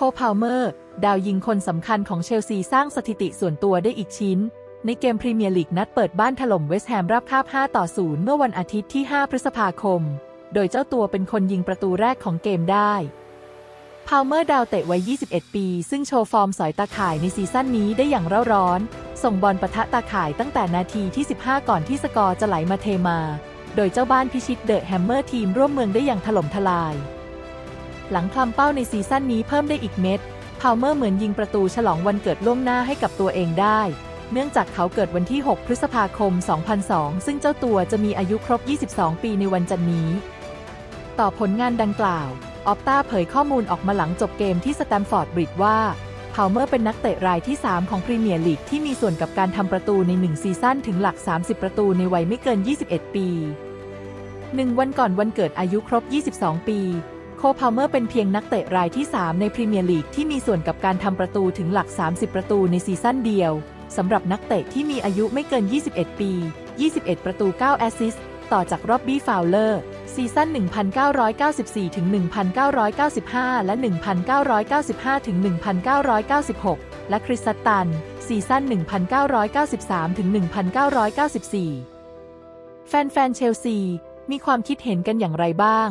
คพาวเมอร์ ดาวยิงคนสำคัญของเชลซีสร้างสถิติส่วนตัวได้อีกชิ้น ในเกมพรีเมียร์ลีกนัดเปิดบ้านถล่มเวสต์แฮมราบคาบ 5 ต่อ 0 เมื่อวันอาทิตย์ที่ 5 พฤษภาคม โดยเจ้าตัวเป็นคนยิงประตูแรกของเกมได้พาวเมอร์ดาวเตะวัย 21 ปี ซึ่งโชว์ฟอร์มสอยตาข่ายในซีซั่นนี้ได้อย่างเร่าร้อน ส่งบอลปะทะตาข่ายตั้งแต่นาทีที่ 15 ก่อนที่สกอร์จะไหลมาเทมา โดยเจ้าบ้านพิชิตเดอะแฮมเมอร์ทีมร่วมเมืองได้อย่างถล่มทลาย หลังคลำเป้าในซีซั่นนี้เพิ่มได้อีกเม็ดพาวเมอร์เหมือนยิงประตูฉลองวันเกิดล่วงหน้าให้กับตัวเองได้ เนื่องจากเขาเกิดวันที่ 6 พฤษภาคม 2002 ซึ่งเจ้าตัวจะมีอายุครบ 22 ปีในวันจันนี้ ต่อผลงานดังกล่าว ออปตาเผยข้อมูลออกมาหลังจบเกมที่สแตมฟอร์ดบริดจ์ว่าพาวเมอร์เป็นนักเตะรายที่ 3 ของพรีเมียร์ลีกที่มีส่วนกับการทำประตูใน 1 ซีซั่นถึงหลัก 30 ประตูในวัยไม่เกิน 21 ปีหนึ่งวันก่อนวันเกิดอายุครบ 22 ปี โคพาวเมอร์เป็นเพียงนักเตะรายที่ 3 ในพรีเมียร์ลีกที่มีส่วนกับการทำประตูถึงหลัก 30 ประตูในซีซั่นเดียวสำหรับนักเตะที่มีอายุไม่เกิน 21 ปี 21 ประตู 9 แอสซิสต์ต่อจากร็อบบี้ฟาวเลอร์ ซีซั่น 1994ถึง1995 และ 1995ถึง1996 และคริสตัน ซีซั่น 1993ถึง1994 แฟนๆ เชลซี มีความคิดเห็นกันอย่างไรบ้าง